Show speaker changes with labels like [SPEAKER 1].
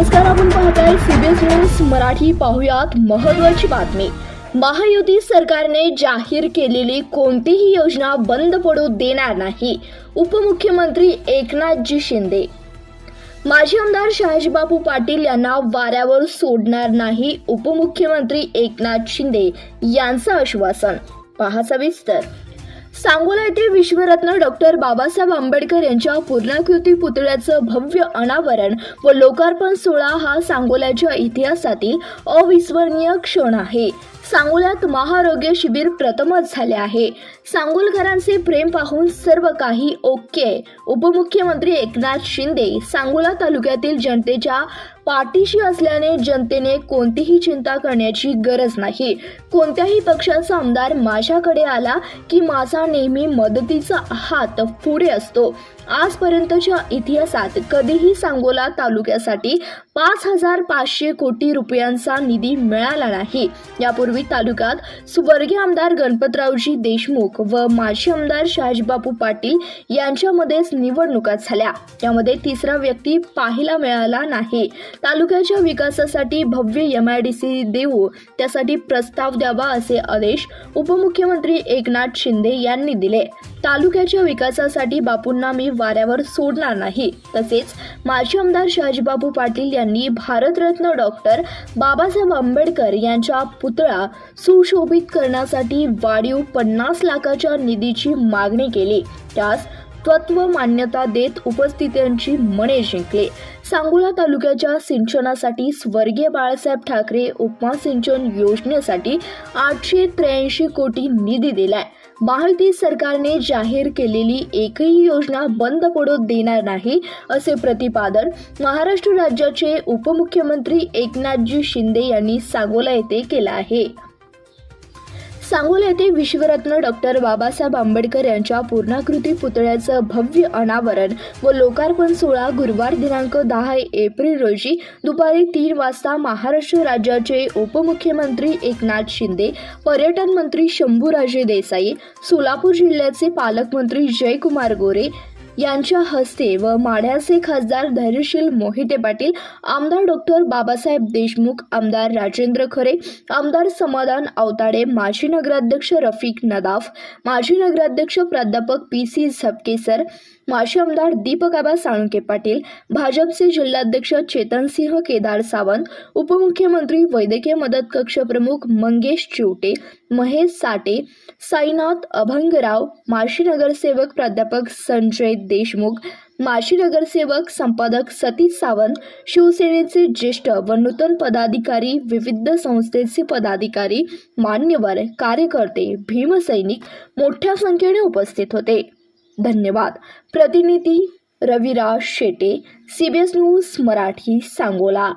[SPEAKER 1] नमस्कार आपण पाहताय सीबीएस न्यूज मराठी पाहुयात महत्वाची बातमी. महायुती सरकारने जाहीर केलेली कोणतीही योजना बंद पडू देणार नाही उपमुख्यमंत्री एकनाथजी शिंदे. माजी आमदार शहाजीबापू पाटील यांना वाऱ्यावर सोडणार नाही उपमुख्यमंत्री एकनाथ शिंदे यांचं आश्वासन. पहा सविस्तर. सांगोला येथे विश्वरत्न डॉक्टर बाबासाहेब आंबेडकर यांच्या पूर्णाकृती पुतळ्याचं भव्य अनावरण व लोकार्पण सोहळा हा सांगोल्याच्या इतिहासातील अविस्मरणीय क्षण आहे. सांगोल्यात महाआरोग्य शिबिर प्रथमच झाले आहे. सांगोलकरांचे प्रेम पाहून सर्व काही ओके. उपमुख्यमंत्री एकनाथ शिंदे सांगोला तालुक्यातील जनतेच्या पाठीशी असल्याने जनतेने कोणतीही चिंता करण्याची गरज नाही. कोणत्याही पक्षाचा आमदार माझ्याकडे आला की माझा नेहमी मदतीचा हात पुढे असतो. आजपर्यंतच्या इतिहासात कधीही सांगोला तालुक्यासाठी पाच हजार पाचशे कोटी रुपयांचा निधी मिळाला नाही. यापूर्वी तालुक्यात स्वर्गीय आमदार गणपतरावजी देशमुख व माजी आमदार शहाजीबापू पाटील यांच्यामध्येच निवडणुका झाल्या. यामध्ये तिसरा व्यक्ती पाहायला मिळाला नाही. तालुक्याच्या विकासासाठी भव्य एम आय डी सी देऊ त्यासाठी प्रस्ताव द्यावा असे आदेश उपमुख्यमंत्री एकनाथ शिंदे यांनी दिले. तालुक्याच्या विकासासाठी बापूंना मी वाऱ्यावर सोडणार नाही. तसेच माजी आमदार शहाजीबाबू पाटील यांनी भारतरत्न डॉक्टर बाबासाहेब आंबेडकर यांच्या पुतळा सुशोभित करण्यासाठी वाढीव पन्नास लाखाच्या निधीची मागणी केली. त्यास तत्व मान्यता देत उपस्थितांची मने जिंकले. सांगोला तालुक्याच्या सिंचनासाठी स्वर्गीय बाळासाहेब ठाकरे उपमा सिंचन योजनेसाठी आठशे त्र्याऐंशी कोटी निधी दिलाय. महायुती सरकारने जाहीर केलेली एकही योजना बंद पडू देणार नाही असे प्रतिपादन महाराष्ट्र राज्याचे उपमुख्यमंत्री एकनाथजी शिंदे यांनी सांगोला येथे केलं आहे. सांगोला येथे विश्वरत्न डॉक्टर बाबासाहेब आंबेडकर यांच्या पूर्णाकृती पुतळ्याचं भव्य अनावरण व लोकार्पण सोहळा गुरुवार दिनांक दहा एप्रिल रोजी दुपारी तीन वाजता महाराष्ट्र राज्याचे उपमुख्यमंत्री एकनाथ शिंदे पर्यटन मंत्री शंभूराजे देसाई सोलापूर जिल्ह्याचे पालकमंत्री जयकुमार गोरे यांच्या हस्ते व माढ्याचे खासदार धैर्यशील मोहिते पाटील आमदार डॉक्टर बाबासाहेब देशमुख आमदार राजेंद्र खरे आमदार समाधान आवताडे माजी नगराध्यक्ष रफिक नदाफ माजी नगराध्यक्ष प्राध्यापक पी सी झपकेसर माजी आमदार दीपक आबा साळुंके पाटील भाजपचे जिल्हाध्यक्ष चेतनसिंह केदार सावंत उपमुख्यमंत्री वैद्यकीय मदत कक्ष प्रमुख मंगेश चिवटे महेश साटे साईनाथ अभंगराव माजी नगरसेवक प्राध्यापक संजय देशमुख माजी नगरसेवक संपादक सतीश सावंत शिवसेनेचे ज्येष्ठ व नूतन पदाधिकारी विविध संस्थेचे पदाधिकारी मान्यवर कार्यकर्ते भीमसैनिक मोठ्या संख्येने उपस्थित होते. धन्यवाद. प्रतिनिधी Raviraj Shete C B S news Marathi Sangola.